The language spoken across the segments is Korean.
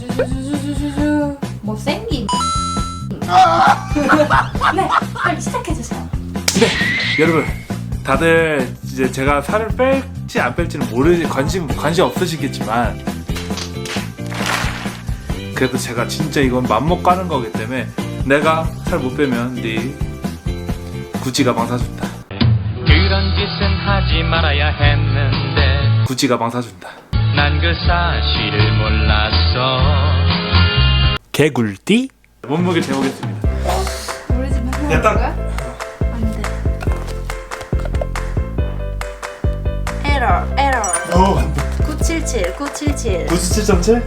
슈슈슈슈슈슈슈 못생김. 네 빨리 시작해주세요. 여러분 다들 이제 제가 살을 뺄지 안 뺄지는 모르지 관심 관심 없으시겠지만 그래도 제가 진짜 이건 맘먹고 하는 거기 때문에 내가 살 못 빼면 네 구찌 가방 사준다. 그런 짓은 하지 말아야 했는데. 구찌 가방 사준다 난 그 사실을 몰랐어. 개굴띠? 몸무게 재보겠습니다. 우리 집 맨날 야, 딱- 거야? 안 돼. 에러 에러. 어 977 977 97.7?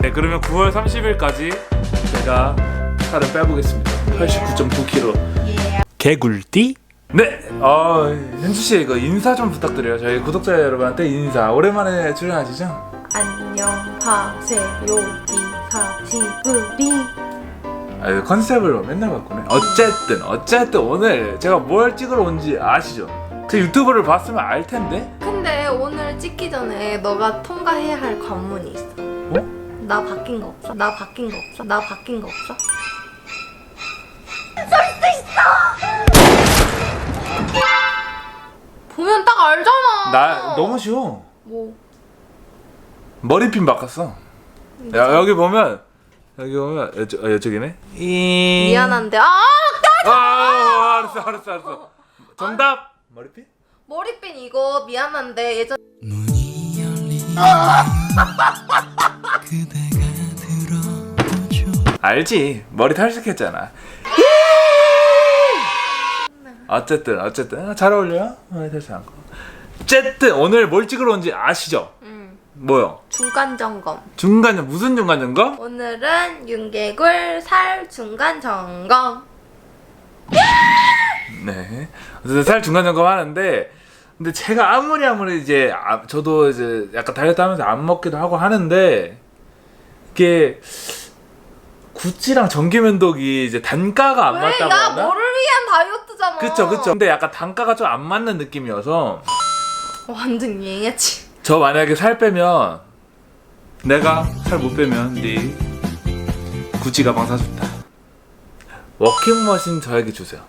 네 그러면 9월 30일까지 제가 살을 빼보겠습니다. 89.9kg 예. 개굴띠? 네, 어, 현주 씨 이거 인사 좀 부탁드려요. 저희 구독자 여러분한테 인사. 오랜만에 출연하시죠? 안녕하세요 이사 지브리 아, 컨셉을 맨날 바꾸네. 어쨌든, 어쨌든 오늘 제가 뭘 찍으러 온지 아시죠? 제 유튜브를 봤으면 알 텐데. 근데 오늘 찍기 전에 너가 통과해야 할 관문이 있어 어? 나 바뀐 거 없어? 나 바뀐 거 없어? 나 바뀐 거 없어? 딱 알잖아. 나 너무 쉬워. 뭐. 머리핀 바꿨어. 야, 여기 보면 여기 보면 여쪽, 어, 여쪽이네. 이... 미안한데. 아 아, 알았어, 알았어, 알았어. 정답. 머리핀? 머리핀 이거 미안한데 예전 알지? 머리 탈색했잖아. 어쨌든 어쨌든. 아, 잘 어울려요 머리 탈색한 거 어쨌든 오늘 뭘 찍으러 온지 아시죠? 음, 뭐요? 중간 점검 중간 무슨 중간 점검? 오늘은 윤개굴 살 중간 점검 네 어쨌든 살 중간 점검 하는데 근데 제가 아무리 아무리 이제 아, 저도 이제 약간 다이어트 하면서 안 먹기도 하고 하는데 이게 구찌랑 전기면도기 이제 단가가 안 왜? 맞다고 나 하나? 뭐를 위한 다이어트잖아 그쵸 그쵸 근데 약간 단가가 좀 안 맞는 느낌이어서 완전 유행했지. 저 만약에 살 빼면 내가 살 못 빼면 네 구찌 가방 사준다. 워킹머신 저에게 주세요.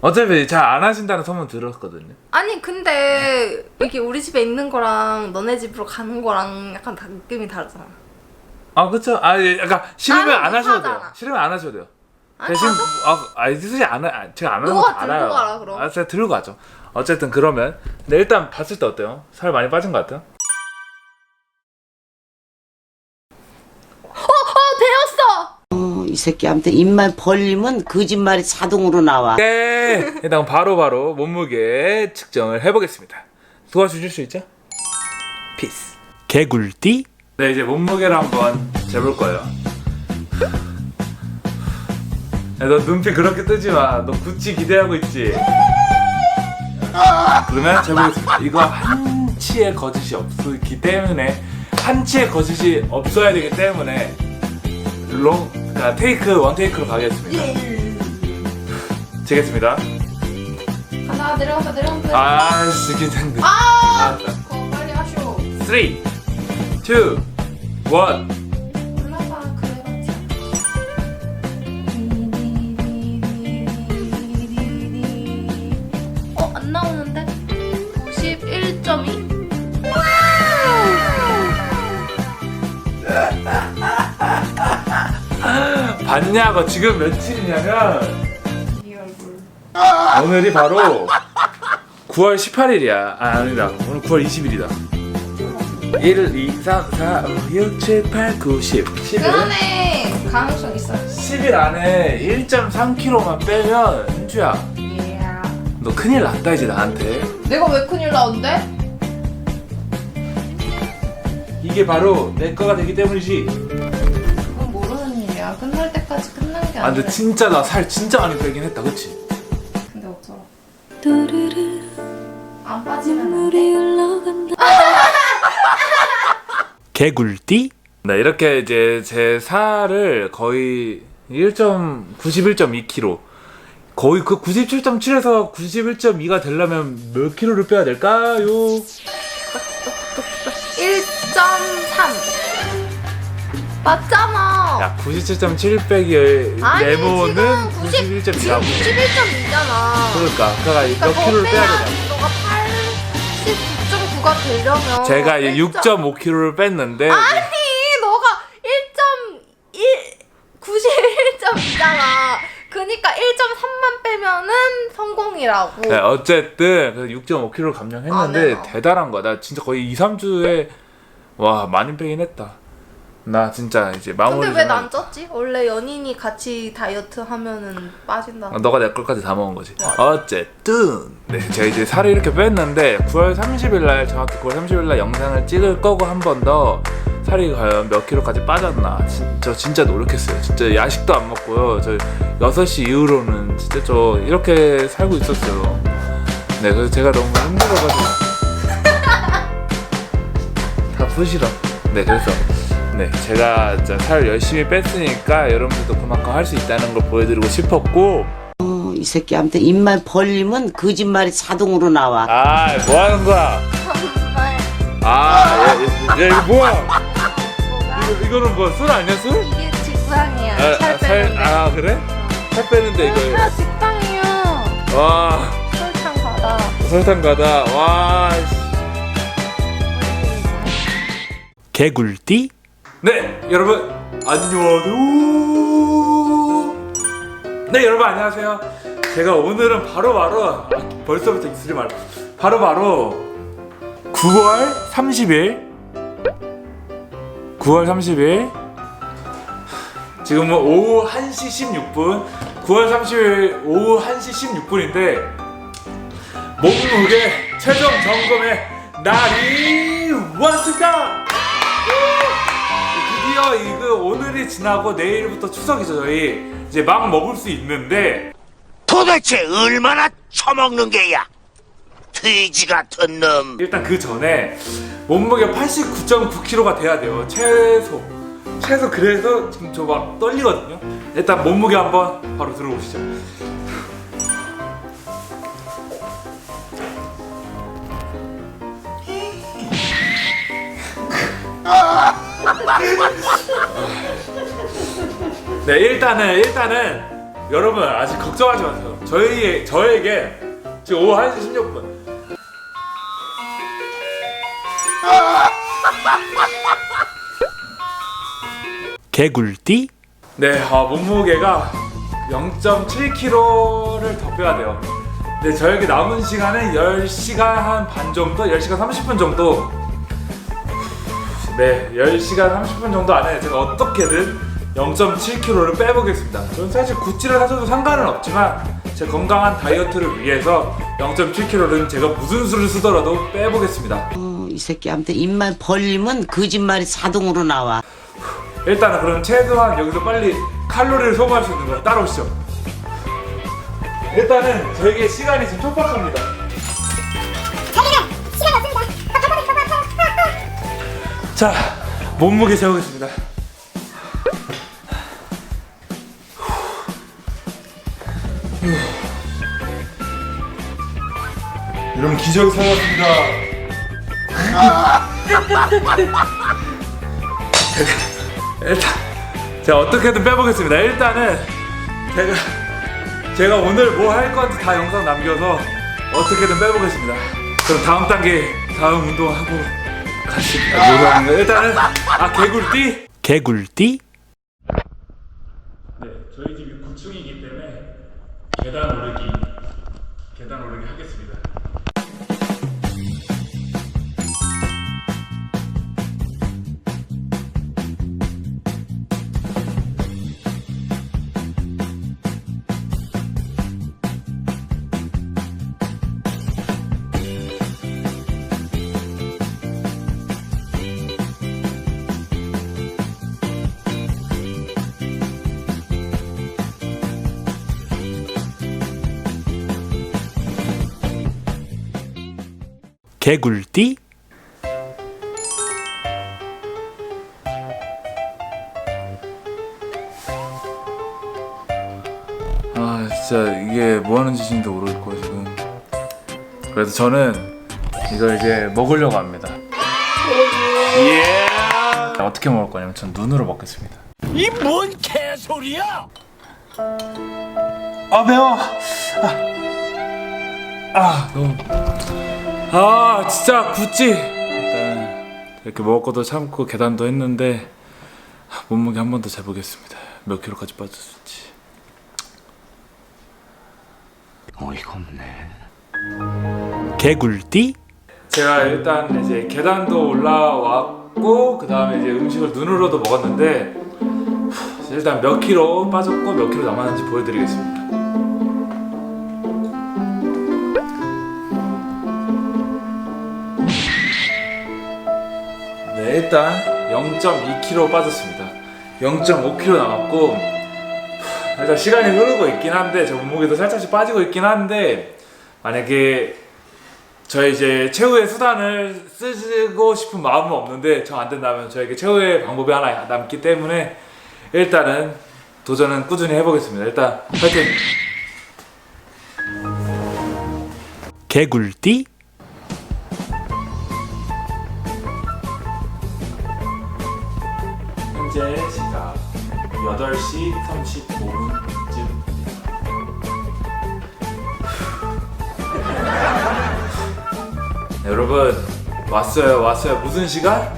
어차피 잘 안 하신다는 소문 들었거든요. 아니 근데 이게 우리 집에 있는 거랑 너네 집으로 가는 거랑 약간 다 느낌이 다르잖아. 아 그쵸? 아 예, 약간 싫으면 나는 안 하셔도 돼요. 못하잖아. 싫으면 안 하셔도 돼요. 아니 대신 아, 아 솔직히 안 하- 아, 제가 안 하는 거 알아요. 들고 가라, 그럼. 아 제가 들고 가죠 어쨌든 그러면 근데 일단 봤을 때 어때요? 살 많이 빠진 것 같아요? 어 되었어 어, 이 새끼한테 입만 벌리면 거짓말이 자동으로 나와. 네 일단 바로 바로 몸무게 측정을 해보겠습니다 도와주실 수 있죠? 피스 개굴띠 네 이제 몸무게를 한번 재볼 거예요 야, 너 눈빛 그렇게 뜨지 마. 너 구찌 기대하고 있지? 그러면 재보겠습니다. 이거 한치의 거짓이 없기 때문에 한치의 거짓이 없어야 되기 때문에 롱, 그러니까 테이크 원 테이크로 가겠습니다. 재겠습니다. 하나 내려간다 내려간다 아씨 긴장돼. 아 알았다. 그거 빨리 하쇼 3, 2, 1. 봤냐고 지금 며칠이냐면 이 얼굴 오늘이 바로 9월 18일이야. 아, 아니다. 오늘 9월 20일이다. 1, 2, 3, 4, 5, 6, 7, 8, 9, 10. 10일. 그 안에 가능성 있어 10일 안에 1.3kg만 빼면 현주야, 예 너 큰일 났다 이제 나한테. 내가 왜 큰일 나온대? 이게 바로 내 거가 되기 때문이지. 때까지 끝난 게 아, 아니라 근데 진짜 나 살 진짜 많이 빼긴 했다, 그치? 근데 어쩌라 안 빠지면 안돼 개굴띠? 네, 이렇게 이제 제 살을 거의 1.91.2kg. 거의 그 97.7에서 91.2가 되려면 몇 킬로를 빼야 될까요? 1.3 맞잖아. 야 97.7 빼기 아니 지금 90, 91.2라고 지금 91.2잖아. 그러니까 그가 그러니까 몇더 킬로를 빼야 되냐 너가 89.9가 되려면 제가 이제 1점 6.5kg를 뺐는데 아니 너가 1.1 91.2잖아. 그니까 1.3만 빼면은 성공이라고. 네, 어쨌든 6.5kg 감량했는데 아, 네. 대단한 거야. 나 진짜 거의 2, 3주에 와 많이 빼긴 했다. 나 진짜 이제 마무리. 근데 왜좀난 쪘지? 원래 연인이 같이 다이어트 하면은 빠진다. 아, 너가 내 걸까지 다 먹은 거지. 어쨌든 네 제가 이제 살을 이렇게 뺐는데 9월 30일 날 정확히 9월 30일 날 영상을 찍을 거고 한 번 더 살이 과연 몇 킬로까지 빠졌나 진짜 진짜 노력했어요. 진짜 야식도 안 먹고요. 저 6시 이후로는 진짜 저 이렇게 살고 있었어요. 네 그래서 제가 너무 힘들어가지고 다 부시러. 네 그래서 네 제가 진짜 살 열심히 뺐으니까 여러분들도 그만큼 할 수 있다는 걸 보여드리고 싶었고 어, 이 새끼 아무튼 입만 벌리면 거짓말이 자동으로 나와. 아, 뭐 하는 거야? 아, 야, 야, 야, 이거 뭐야? 이거, 이거는 뭐, 술 아니야, 술? 이게 직상이야. 아, 살 아, 빼는데. 아, 그래? 살 빼는데, 이거. 다 직상이야. 와, 설탕 받아. 설탕 가다. 와, 씨. 개굴띠? 네, 여러분, 안녕하세요. 네, 여러분, 안녕하세요. 제가 오늘은 바로바로, 아, 벌써부터 입술이 말 바로바로 9월 30일 9월 30일 지금은 오후 1시 16분 9월 30일 오후 1시 16분인데 몸무게 최종 점검의 날이 왔습니다 드디어 이거 오늘이 지나고 내일부터 추석이죠 저희. 이제 막 먹을 수 있는데. 도대체 얼마나 처먹는 게야? 돼지 같은 놈. 일단 그 전에 몸무게 89.9kg가 돼야 돼요. 최소. 최소 그래서 지금 저 막 떨리거든요. 일단 몸무게 한번 바로 들어보시죠 네 일단은 일단은 여러분 아직 걱정하지 마세요 저희 저에게 지금 오후 1시 16분 개굴띠? 네, 아, 몸무게가 0.7kg를 더 빼야 돼요. 네, 저에게 남은 시간은 10시간 한 반 정도, 10시간 30분 정도. 네, 10시간 30분 정도 안에 제가 어떻게든 0.7kg를 빼보겠습니다. 저는 사실 구찌를 사셔도 상관은 없지만 제 건강한 다이어트를 위해서 0.7kg는 제가 무슨 수를 쓰더라도 빼보겠습니다. 어, 이 새끼 아무튼 입만 벌리면 거짓말이 자동으로 나와. 일단은 그럼 최소한 여기서 빨리 칼로리를 소모할 수 있는 거 따라오시죠. 일단은 저에게 시간이 지금 촉박합니다. 자, 몸무게 재보겠습니다. 여러분 기적이 살았습니다. 일단 제가 어떻게든 빼보겠습니다. 일단은 제가 제가 오늘 뭐 할 건지 다 영상 남겨서 어떻게든 빼보겠습니다. 그럼 다음 단계 다음 운동하고 요가하는 거 일단은 아 개굴띠? 개굴띠? 네 저희 집이 9층이기 때문에 계단 오르기 개굴띠 아 진짜 이게 뭐 하는 짓인지 모르겠고 지금 그래서 저는 이걸 이제 먹으려고 합니다 예 어떻게 먹을 거냐면 전 눈으로 먹겠습니다. 이 뭔 개소리야? 아 매워. 아, 아 너무. 아 진짜 굳지. 일단 이렇게 먹을 것도 참고 계단도 했는데 몸무게 한 번 더 재보겠습니다. 몇 킬로까지 빠졌을지. 어이가 없네. 개굴띠? 제가 일단 이제 계단도 올라왔고 그 다음에 이제 음식을 눈으로도 먹었는데 일단 몇 킬로 빠졌고 몇 킬로 남았는지 보여드리겠습니다. 일단 0.2kg 빠졌습니다. 0.5kg 남았고 일단 시간이 흐르고 있긴 한데 제 몸무게도 살짝씩 빠지고 있긴 한데 만약에 저희 이제 최후의 수단을 쓰고 싶은 마음은 없는데 정안 된다면 저에게 최후의 방법이 하나 남기 때문에 일단은 도전은 꾸준히 해보겠습니다. 일단 파이팅! 개굴띠? 현재 시각 8시 35분쯤. 네, 여러분 왔어요 왔어요. 무슨 시간?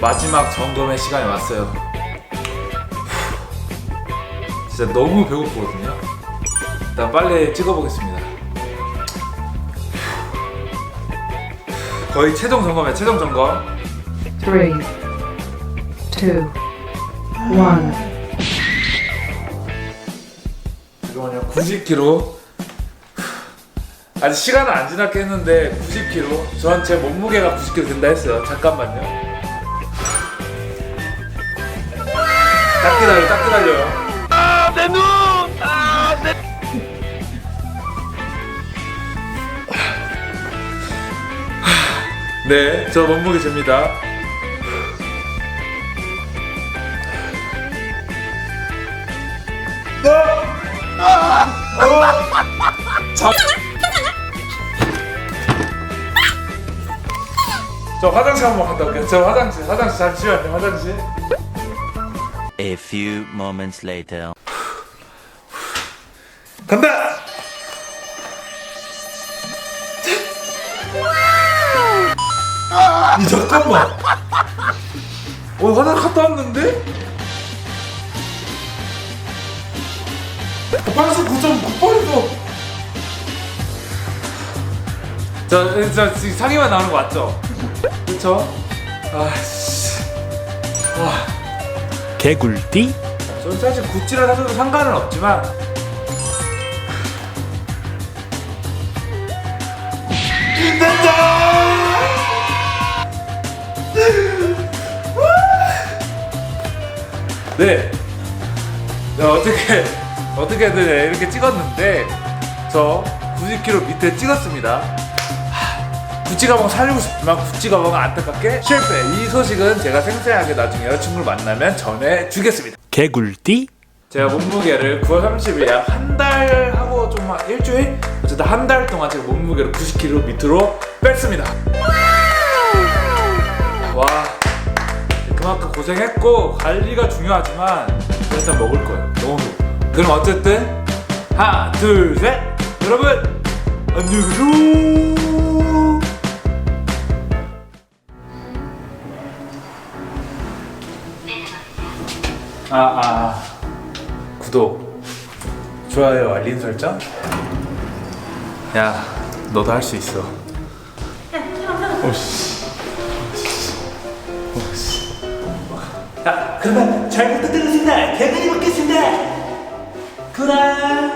마지막 점검의 시간이 왔어요. 진짜 너무 배고프거든요. 일단 빨리 찍어보겠습니다. 거의 최종 점검이에요 최종 점검. Three, two, one. 잠깐만요 90kg 아직 시간은 안 지났게 했는데 90kg 저한 제 몸무게가 90kg 된다 했어요. 잠깐만요. 딱 기다려 딱 기다려요. 네, 저 몸무게 잽니다. 저 화장실 한번 갔다 올게요. 저 화장실, 화장실 잠시만요, 화장실. A few moments later. 간다! 이 잠깐만. 어 화장 갔다 왔는데? 방수 9.9%. 저, 저 지금 상의만 나오는 거 맞죠? 그쵸? 아씨. 와. 개굴띠? 저는 사실 구찌를 사줘도 상관은 없지만 네. 네, 어떻게 어떻게든 이렇게 찍었는데 저 90kg 밑에 찍었습니다. 하, 구찌 가방 살리고 싶지만 구찌 가방은 안타깝게 실패. 이 소식은 제가 생생하게 나중에 여자친구를 만나면 전해주겠습니다. 개굴띠? 제가 몸무게를 9월 30일 약 한 달 하고 좀 한 일주일? 어쨌든 한 달 동안 제가 몸무게를 90kg 밑으로 뺐습니다. 와 그만큼 고생했고 관리가 중요하지만 일단 먹을 거예요. 너무. 그럼 어쨌든 하나 둘 셋 여러분 안녕히 계세요. 아, 아, 구독, 좋아요, 알림 설정. 야, 너도 할 수 있어. 오씨. 자, 그러면 잘 부탁드리겠습니다. 대단히 구라.